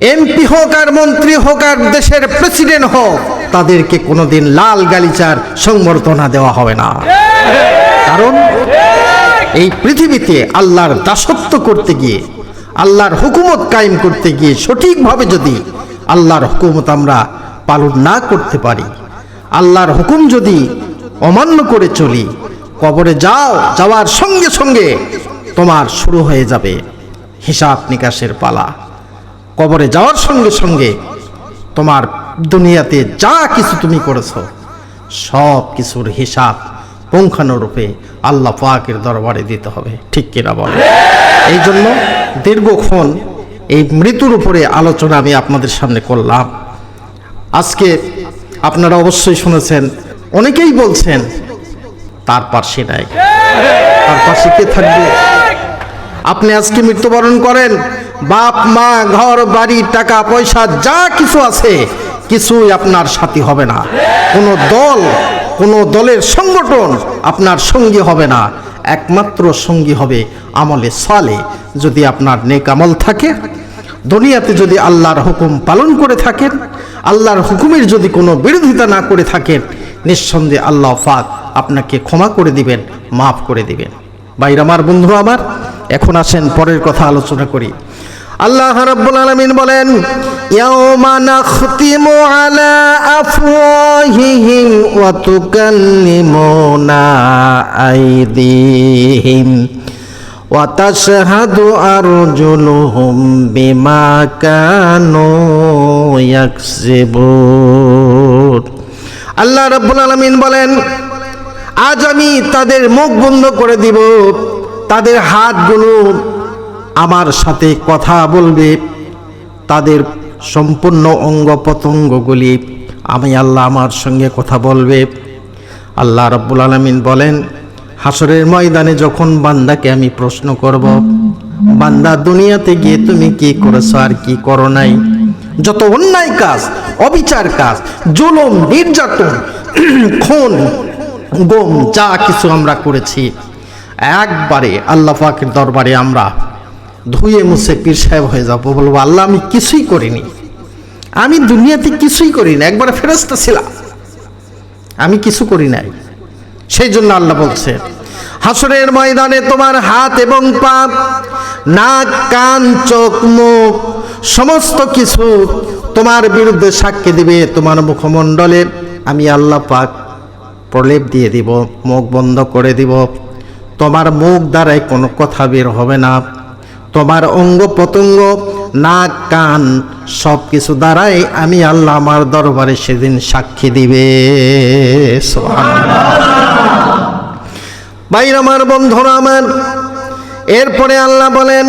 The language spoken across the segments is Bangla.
এমপি হোক আর মন্ত্রী হোক আর দেশের প্রেসিডেন্ট হোক, তাদেরকে কোনোদিন লাল গালিচার সংবর্ধনা দেওয়া হবে না। কারণ এই পৃথিবীতে আল্লাহর দাসত্ব করতে গিয়ে, আল্লাহর হুকুমত কায়েম করতে গিয়ে সঠিকভাবে যদি আল্লাহর হুকুমত আমরা পালন না করতে পারি, আল্লাহর হুকুম যদি অমান্য করে চলি, কবরে যাও, যাওয়ার সঙ্গে সঙ্গে তোমার শুরু হয়ে যাবে হিসাব নিকাশের পালা। কবরে যাওয়ার সঙ্গে সঙ্গে তোমার দুনিয়াতে যা কিছু তুমি করেছ, সব কিছুর হিসাব পুঙ্খানুরূপে আল্লাহ পাকের দরবারে দিতে হবে। ঠিক কিনা বলে? এই জন্য দীর্ঘক্ষণ এই মৃত্যুর উপরে আলোচনা আমি আপনাদের সামনে করলাম। আজকে আপনারা অবশ্যই শুনেছেন, অনেকেই বলছেন, তার পাশে নাই। তার পাশে কে থাকবে? আপনি আজকে মৃত্যুবরণ করেন বাপ, মা, ঘর, বাড়ি, টাকা, পয়সা, যা কিছু আছে, কিছুই আপনার সাথী হবে না। কোনো দল, কোনো দলের সংগঠন আপনার সঙ্গী হবে না। একমাত্র সঙ্গী হবে আমলে সালে, যদি আপনার নেক আমল থাকে। দুনিয়াতে যদি আল্লাহর হুকুম পালন করে থাকেন, আল্লাহর হুকুমের যদি কোনো বিরোধিতা না করে থাকেন, নিঃসন্দেহে আল্লাহ ফাক আপনাকে ক্ষমা করে দিবেন, মাফ করে দিবেন। বাইর আমার বন্ধু, আমার এখন আসেন, পরের কথা আলোচনা করি। আল্লাহ রাব্বুল আলামিন বলেন, ইয়াউমা নাখতিমু আলা আফওয়াহিহিম ওয়া তুকাল্লিমুনা আইদিহিম ওয়া তাশহাদু আরজুলুহুম বিমা কানু ইয়াকসিবুন। আল্লাহ রাব্বুল আলামিন বলেন, আজ আমি তাদের মুখ বন্ধ করে দিব। তাদের হাতগুলো আমার সাথে কথা বলবে। তাদের সম্পূর্ণ অঙ্গ প্রত্যঙ্গগুলি আমি আল্লাহ আমার সঙ্গে কথা বলবে। আল্লাহ রব্বুল আলমিন বলেন হাসরের ময়দানে যখন বান্দাকে আমি প্রশ্ন করব, বান্দা দুনিয়াতে গিয়ে তুমি কি করেছ আর কি করো নাই? যত অন্যায় কাজ, অবিচার কাজ, জুলুম, নির্যাতন, খুন, গম, যা কিছু আমরা করেছি একবারে আল্লাহ পাকের দরবারে আমরা ধুয়ে মুছে পীর সাহেব হয়ে যাব। বলব, আল্লাহ, আমি কিছুই করিনি। আমি দুনিয়াতে কিছুই করিনি। একবার ফেরস্তা ছিলাম। আমি কিছু করি নাই। সেই জন্য আল্লাহ বলছে, হাসরের ময়দানে তোমার হাত এবং পা, নাক, কান, চোখ, মুখ, সমস্ত কিছু তোমার বিরুদ্ধে সাক্ষী দিবে তোমার মুখমণ্ডলে। আমি আল্লাহ পাক প্রলেপ দিয়ে দিব, মুখ বন্ধ করে দিব। তোমার মুখ দ্বারাই কোনো কথা বের হবে না। তোমার অঙ্গ প্রত্যঙ্গ নাক, কান সব কিছু দ্বারাই আমি আল্লাহ আমার দরবারে সেদিন সাক্ষী দিবে। বাইর আমার বন্ধুরা, আমার। এরপরে আল্লাহ বলেন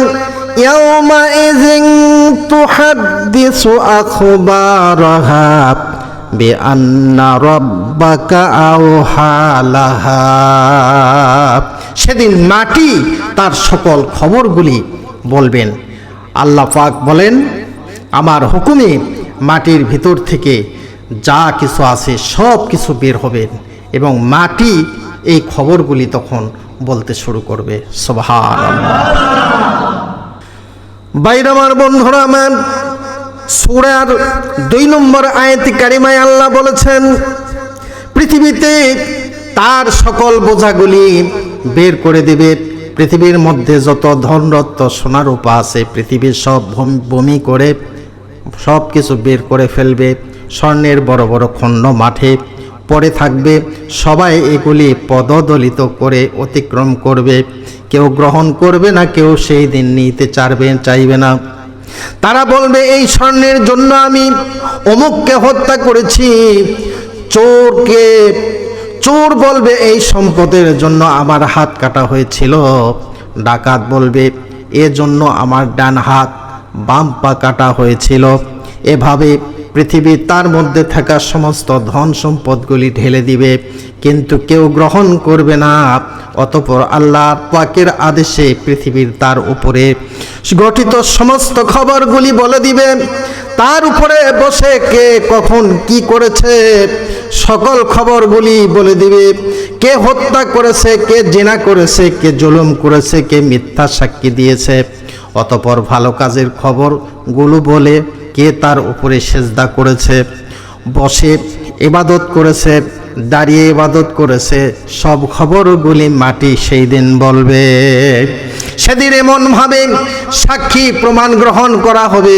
বিআন্না রাব্বাকা আওহালাহা সেদিন মাটি তার সকল খবরগুলি বলবেন। আল্লাহ পাক বলেন, আমার হুকুমে মাটির ভিতর থেকে যা কিছু আছে সব কিছু বের হবেন এবং মাটি এই খবরগুলি তখন বলতে শুরু করবে। সোভান বাইর আমার বন্ধুরা, আমার সুরার দুই নম্বর আয়াতি কারিমায় আল্লাহ বলেছেন, পৃথিবীতে তার সকল বোঝাগুলি বের করে দেবে। পৃথিবীর মধ্যে যত ধনরত্ন সোনার উপা আছে, পৃথিবীর সব বমি করে সব কিছু বের করে ফেলবে। স্বর্ণের বড় বড় খণ্ড মাঠে পড়ে থাকবে। সবাই এগুলি পদদলিত করে অতিক্রম করবে। কেউ গ্রহণ করবে না, কেউ সেই দিন নিতে চাইবে চাইবে না। তারা বলবে, এই স্বর্ণের জন্য আমি অমুককে হত্যা করেছি। চোরকে চোর বলবে, এই সম্পদের জন্য আমার হাত কাটা হয়েছিল। ডাকাত বলবে এজন্য আমার ডান হাত বাম পা কাটা হয়েছিল। এভাবে পৃথিবী তার মধ্যে থাকা সমস্ত ধন সম্পদগুলি ঢেলে দিবে, কিন্তু কেউ গ্রহণ করবে না। অতপর আল্লাহ পাকের আদেশে পৃথিবীর তার উপরে গঠিত সমস্ত খবরগুলি বলে দিবে। তার উপরে বসে কে কখন কি করেছে? সকল খবরগুলি বলে দিবে। কে হত্যা করেছে, কে জেনা করেছে, কে জুলুম করেছে, কে মিথ্যা সাক্ষী দিয়েছে। অতপর ভালো কাজের খবরগুলো বলে কে তার উপরে সেজদা করেছে। বসে ইবাদত করেছে, দাঁড়িয়ে ইবাদত করেছে, সব খবরগুলি মাটি সেই দিন বলবে। সেদিন এমন ভাবে সাক্ষী প্রমাণ গ্রহণ করা হবে।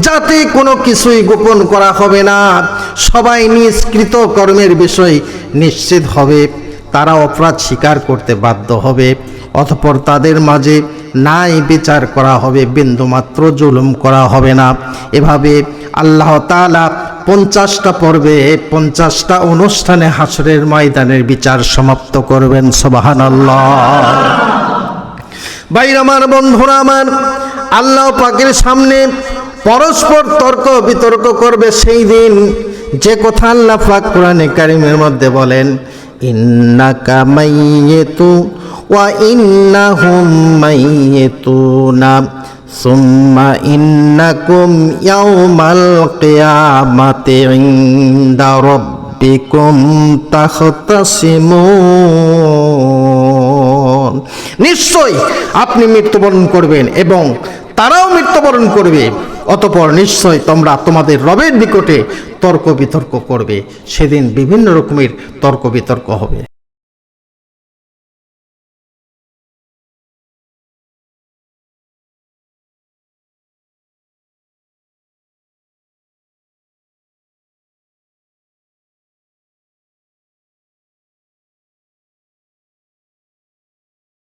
যাতে কোনো কিছুই গোপন করা হবে না। সবাই নিষ্কৃত কর্মের বিষয় নিশ্চিত হবে। তারা অপরাধ স্বীকার করতে বাধ্য হবে। অতপর তাদের মাঝে নাই বিচার করা হবে। বিন্দুমাত্র জুলুম করা হবে না। এভাবে আল্লাহ তাআলা পঞ্চাশটা পর্বে, পঞ্চাশটা অনুষ্ঠানে হাসরের ময়দানের বিচার সমাপ্ত করবেন। সোবাহান বাইর আমার, বন্ধুরা আমার, আল্লাহ পাকের সামনে পরস্পর তর্ক বিতর্ক করবে সেই দিন। যে কথা আল্লাহ পাক কোরআনে কারিমের মধ্যে বলেন, ইন্নাকা মাইয়েতু ওয়া ইন্নাহুম মাইয়েতুনা, সুম্মা ইন্নাকুম ইয়াউমাল কিয়ামাতি ইনদা রাব্বিকুম তাখতাসিমুন। নিশ্চয় আপনি মৃত্যুবরণ করবেন এবং তারাও মৃত্যুবরণ করবে। অতপর নিশ্চয় তোমরা তোমাদের রবের নিকটে তর্ক বিতর্ক করবে। সেদিন বিভিন্ন রকমের তর্ক বিতর্ক হবে।